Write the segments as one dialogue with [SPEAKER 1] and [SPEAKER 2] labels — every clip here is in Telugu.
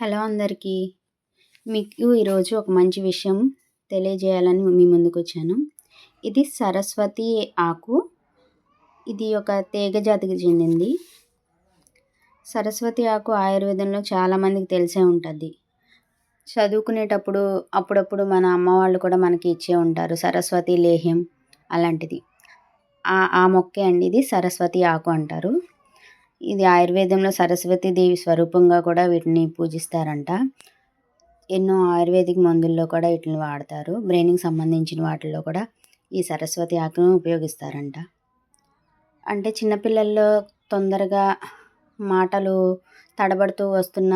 [SPEAKER 1] హలో అందరికీ. మీకు ఈరోజు ఒక మంచి విషయం తెలియజేయాలని మీ ముందుకు వచ్చాను ఇది సరస్వతి ఆకు. ఇది ఒక తీగ జాతికి చెందింది. సరస్వతి ఆకు ఆయుర్వేదంలో చాలామందికి తెలిసే ఉంటుంది. చదువుకునేటప్పుడు అప్పుడప్పుడు మన అమ్మ వాళ్ళు కూడా మనకి ఇచ్చే ఉంటారు సరస్వతి లేహ్యం అలాంటిది. ఆ మొక్కే అండి ఇది సరస్వతి ఆకు అంటారు. ఇది ఆయుర్వేదంలో సరస్వతి దేవి స్వరూపంగా కూడా వీటిని పూజిస్తారంట. ఎన్నో ఆయుర్వేదిక్ మందుల్లో కూడా వీటిని వాడతారు. బ్రెయిన్కి సంబంధించిన వాటిల్లో కూడా ఈ సరస్వతి ఆకును ఉపయోగిస్తారంట. అంటే చిన్నపిల్లల్లో తొందరగా మాటలు తడబడుతూ వస్తున్న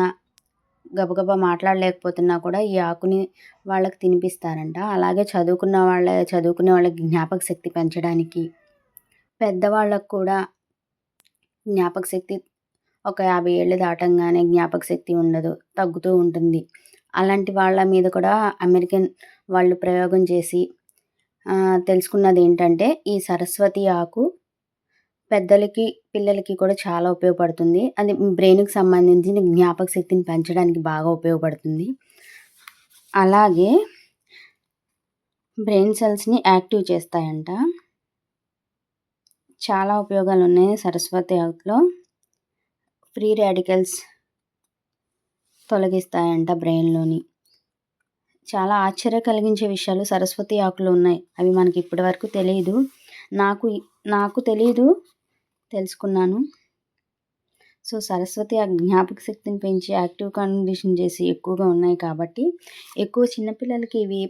[SPEAKER 1] గబగబా మాట్లాడలేకపోతున్నా కూడా ఈ ఆకుని వాళ్ళకి తినిపిస్తారంట. అలాగే చదువుకున్న వాళ్ళ చదువుకునే వాళ్ళకి జ్ఞాపక శక్తి పెంచడానికి పెద్దవాళ్ళకు కూడా జ్ఞాపక శక్తి ఒక యాభై ఏళ్ళు దాటంగానే జ్ఞాపక శక్తి ఉండదు తగ్గుతూ ఉంటుంది. అలాంటి వాళ్ళ మీద కూడా అమెరికన్ వాళ్ళు ప్రయోగం చేసి తెలుసుకున్నది ఏంటంటే ఈ సరస్వతి ఆకు పెద్దలకి పిల్లలకి కూడా చాలా ఉపయోగపడుతుంది. అది బ్రెయిన్కి సంబంధించిన జ్ఞాపక శక్తిని పెంచడానికి బాగా ఉపయోగపడుతుంది. అలాగే బ్రెయిన్ సెల్స్ని యాక్టివ్ చేస్తాయంట. చాలా ఉపయోగాలు ఉన్నాయి సరస్వతి ఆకులో ఫ్రీ రాడికల్స్ తొలగిస్తాయంట బ్రెయిన్లోని. చాలా ఆశ్చర్య కలిగించే విషయాలు సరస్వతి ఆకులు ఉన్నాయి. అవి మనకి ఇప్పటి వరకు తెలియదు నాకు నాకు తెలియదు తెలుసుకున్నాను. సో సరస్వతి ఆ జ్ఞాపక శక్తిని పెంచి యాక్టివ్ కండిషన్ చేసి ఎక్కువగా ఉన్నాయి కాబట్టి ఎక్కువ చిన్నపిల్లలకి ఇవి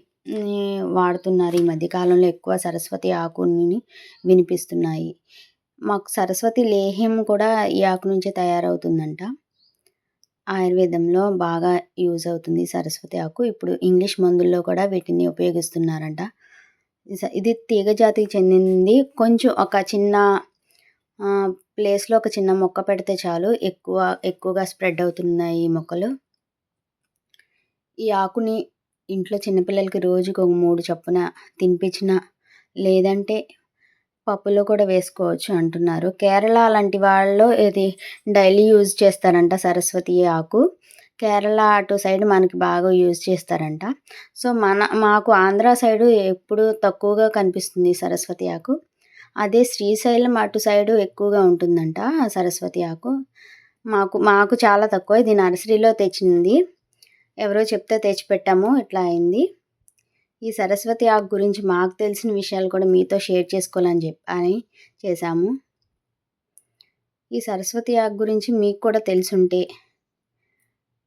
[SPEAKER 1] వాడుతున్నారు. ఈ మధ్యకాలంలో ఎక్కువ సరస్వతి ఆకుని వినిపిస్తున్నాయి. మాకు సరస్వతి లేహ్యం కూడా ఈ ఆకు నుంచే తయారవుతుందంట. ఆయుర్వేదంలో బాగా యూజ్ అవుతుంది సరస్వతి ఆకు. ఇప్పుడు ఇంగ్లీష్ మందుల్లో కూడా వీటిని ఉపయోగిస్తున్నారంట. ఇది తీగ జాతికి చెందింది. కొంచెం ఒక చిన్న ప్లేస్లో ఒక చిన్న మొక్క పెడితే చాలు ఎక్కువ ఎక్కువగా స్ప్రెడ్ అవుతున్నాయి ఈ మొక్కలు. ఈ ఆకుని ఇంట్లో చిన్నపిల్లలకి రోజుకి ఒక మూడు చొప్పున తినిపించిన లేదంటే పప్పులో కూడా వేసుకోవచ్చు అంటున్నారు. కేరళ లాంటి వాళ్ళు ఇది డైలీ యూజ్ చేస్తారంట సరస్వతి ఆకు. కేరళ అటు సైడ్ మనకి బాగా యూజ్ చేస్తారంట. సో మన మాకు ఆంధ్ర సైడు ఎప్పుడు తక్కువగా కనిపిస్తుంది సరస్వతి ఆకు. అదే శ్రీశైలం అటు సైడు ఎక్కువగా ఉంటుందంట సరస్వతి ఆకు. మాకు మాకు చాలా తక్కువ. ఇది నర్సరీలో తెచ్చింది. ఎవరో చెప్తే తెచ్చిపెట్టాము ఇట్లా అయింది. ఈ సరస్వతి ఆకు గురించి మాకు తెలిసిన విషయాలు కూడా మీతో షేర్ చేసుకోవాలని చెప్పి అని చేశాము. ఈ సరస్వతి ఆకు గురించి మీకు కూడా తెలుసుంటే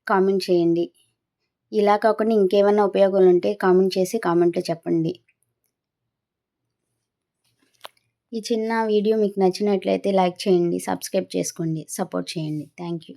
[SPEAKER 1] కామెంట్ చేయండి. ఇలా కాకుండా ఇంకేమైనా ఉపయోగాలు ఉంటే కామెంట్ చేసి కామెంట్లో చెప్పండి. ఈ చిన్న వీడియో మీకు నచ్చినట్లయితే లైక్ చేయండి సబ్స్క్రైబ్ చేసుకోండి సపోర్ట్ చేయండి. Thank you.